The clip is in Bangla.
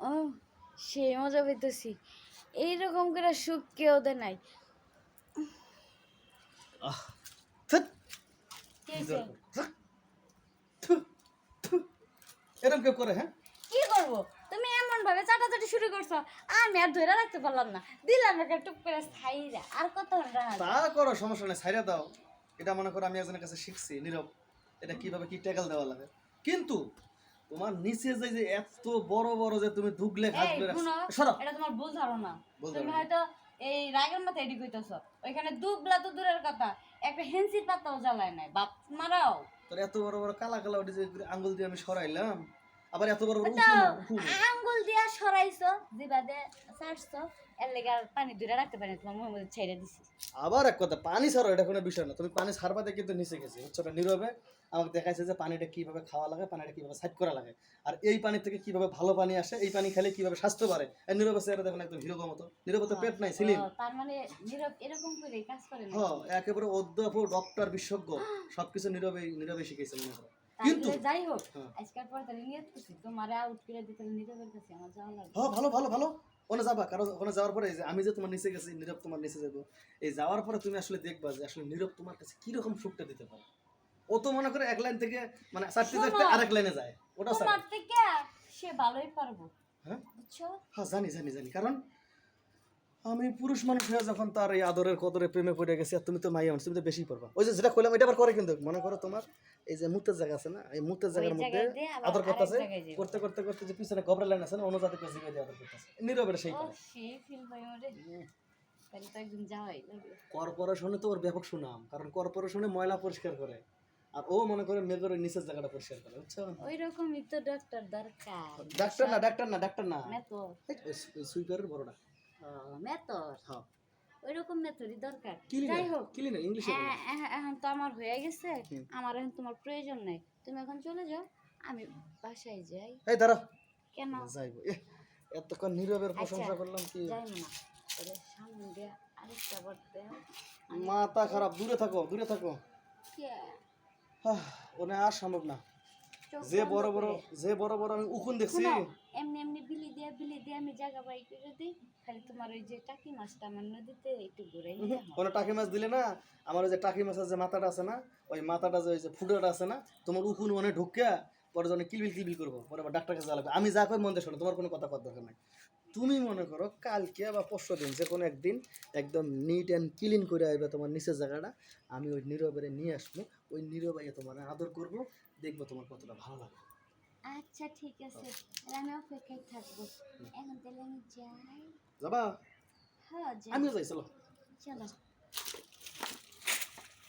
ও সে মজা পেতেছি এইরকম করে সুখ কেউ দেয় নাই। এরকম কেউ করে হ্যাঁ? কি করব? তুমি এমন ভাবে চাটাচাটি শুরু করছ। আমি আর ধরে রাখতে পারলাম না। দিলাম একটা টুক করে ছাইরা আর কত তা করো সমস্যা নেই ছাইরা দাও। এটা মনে করো আমি একজনের কাছে শিখছি নীরব। এটা কীভাবে কি ট্যাকল দেওয়া লাগে। কিন্তু তোমার নিচে যে যে এত বড় বড় যে তুমি দুগলে এই হাসবে সরো। এটা তোমার ভুল ধারণা। তুমি। হয়তো এই রাগের মাথায় এডি কইতাছো। ওইখানে দুবলা তো দূরের কথা একটা হেন্সির পাতাও জ্বালায় নাই। বাপ মারাও। তোর এত বড় বড় কালা কালা ওটি যে আঙ্গুল দিয়ে আমি সরাইলাম আবার এত বড় বড় না, না। আঙ্গুল দিয়া সরাইছো জিবাদে ছাড়ছো এর লেগে পানি দূরে রাখতে পারি তোমার মধ্যে ছেড়ে দিছি। আবার এক কথা পানি ছাড়ো এটা কোনো বিষয় না। তুমি পানি ছাড়বাতে কিন্তু নিচে গেছি হচ্ছে ওটা নীরবে আমাকে দেখাইছে যে পানিটা কীভাবে খাওয়া লাগে পানিটা কীভাবে সাইড করা লাগে। আর এই পানি থেকে কীভাবে ভালো পানি আসে এই পানি খেলে কীভাবে স্বাস্থ্য বাড়ে? আর নীরবে চেহারা দেখুন একদম হিরোগো মতো। নীরবে তো পেট নাই সিলিম। তার মানে নীরব এরকম করে কাজ করে না হ্যাঁ একেবারে অধ্যাপক ডক্টর বিশেষজ্ঞ সবকিছু নীরবে নীরবে শিখেছে মনে করো কিন্তু যাই হোক। আজকাল পর তাহলে নিয়ত করছি তোমারে আউট করে দিতে হলে কাছে আমার যাওয়া লাগবে। হ্যাঁ ভালো ভালো ভালো। ওখানে যাবা কারণ ওখানে যাওয়ার পরে আমি যে তোমার নিচে গেছি নীরব তোমার নিচে যাব। এই যাওয়ার পরে তুমি আসলে দেখবা যে আসলে নীরব তোমার কাছে কীরকম সুখটা দিতে পারে। ও তো মনে করে এক লাইন থেকে মানে চারটে। আরেক লাইনে যায়। ওটা স্যার সে ভালোই পারব। হ্যাঁ? হ্যাঁ জানি জানি জানি। কারণ আমি পুরুষ মানুষ হয়ে যখন তার এই আদরের কদরে প্রেমে পড়ে গেছি আর তুমি তো মাইয়া মানুষ তুমি তো বেশি পড়বা। ওই যে যেটা করলাম এটা আবার করে কিন্তু মনে করো তোমার এই যে মুতের জায়গা আছে না এই মুতের জায়গার মধ্যে আদর করতেছে জায়গায় যাবে। করতে করতে করতে যে পিছনে গবরা লাইন আছে না অন্য জাতি পেয়ে জিগে দিয়ে আদর করতেছে। নীরবের সেই করে কর্পোরেশনে তো ওর ব্যাপক সুনাম কারণ কর্পোরেশনে ময়লা পরিষ্কার করে আর ও মনে করে মেঘরের নিচের জায়গাটা পরিষ্কার করে বুঝছ? ওই রকমই তো ডাক্তার দরকার। ডাক্তার না ডাক্তার না ডাক্তার না। সুইপারের বড়টা মেতর হ্যাঁ ওই রকম মেতরই দরকার। যাই হোক এখন তো আমার হয়ে গেছে আমার এখন তোমার প্রয়োজন নেই। তুমি এখন চলে যাও আমি বাসায় যাই। এই দাঁড়া কেন? যাইব। এতক্ষণ নীরবের প্রশংসা আচ্ছা, করলাম কি? যাই না ওদের সামনে দিয়ে আরেকটা বলতে মাথা খারাপ দূরে থাকো দূরে থাকো। আহ, ওনে আর সম্ভব না। যে বড় বড় যে বড় বড় আমি উকুন দেখছি। এমনি এমনি বিলি দিয়ে বিলি দিয়ে আমি জায়গা করে দিই। খালি তোমার ওই যে টাকি মাছটা আমার নদীতে একটু ঘুরে। কোনো টাকি মাছ দিলে না আমার ওই যে টাকি মাছের যে মাথাটা আছে না ওই মাথাটা যে ওই যে ফুটোটা আছে না তোমার উকুন মনে ঢুকিয়া পরে যখন কিলবিল কিলবিল করব পরে আবার ডাক্তার কাছে লাগবে। আমি যা কই মন দিয়ে শোনো তোমার কোনো কথা করার দরকার নাই। তুমি মনে করো কালকে বা পরশু দিন যে কোনো একদিন একদম নিট অ্যান্ড ক্লিন করে আসবে তোমার নিচের জায়গাটা আমি ওই নীরবের নিয়ে আসব ওই নীরবাইয়ে তোমার আদর করব দেখব তোমার কতটা ভালো লাগে। আচ্ছা ঠিক আছে। আমি অপেক্ষায় থাকব। এখন তাহলে আমি যাই। যাবা? হ্যাঁ আমিও যাই চলো। চলো।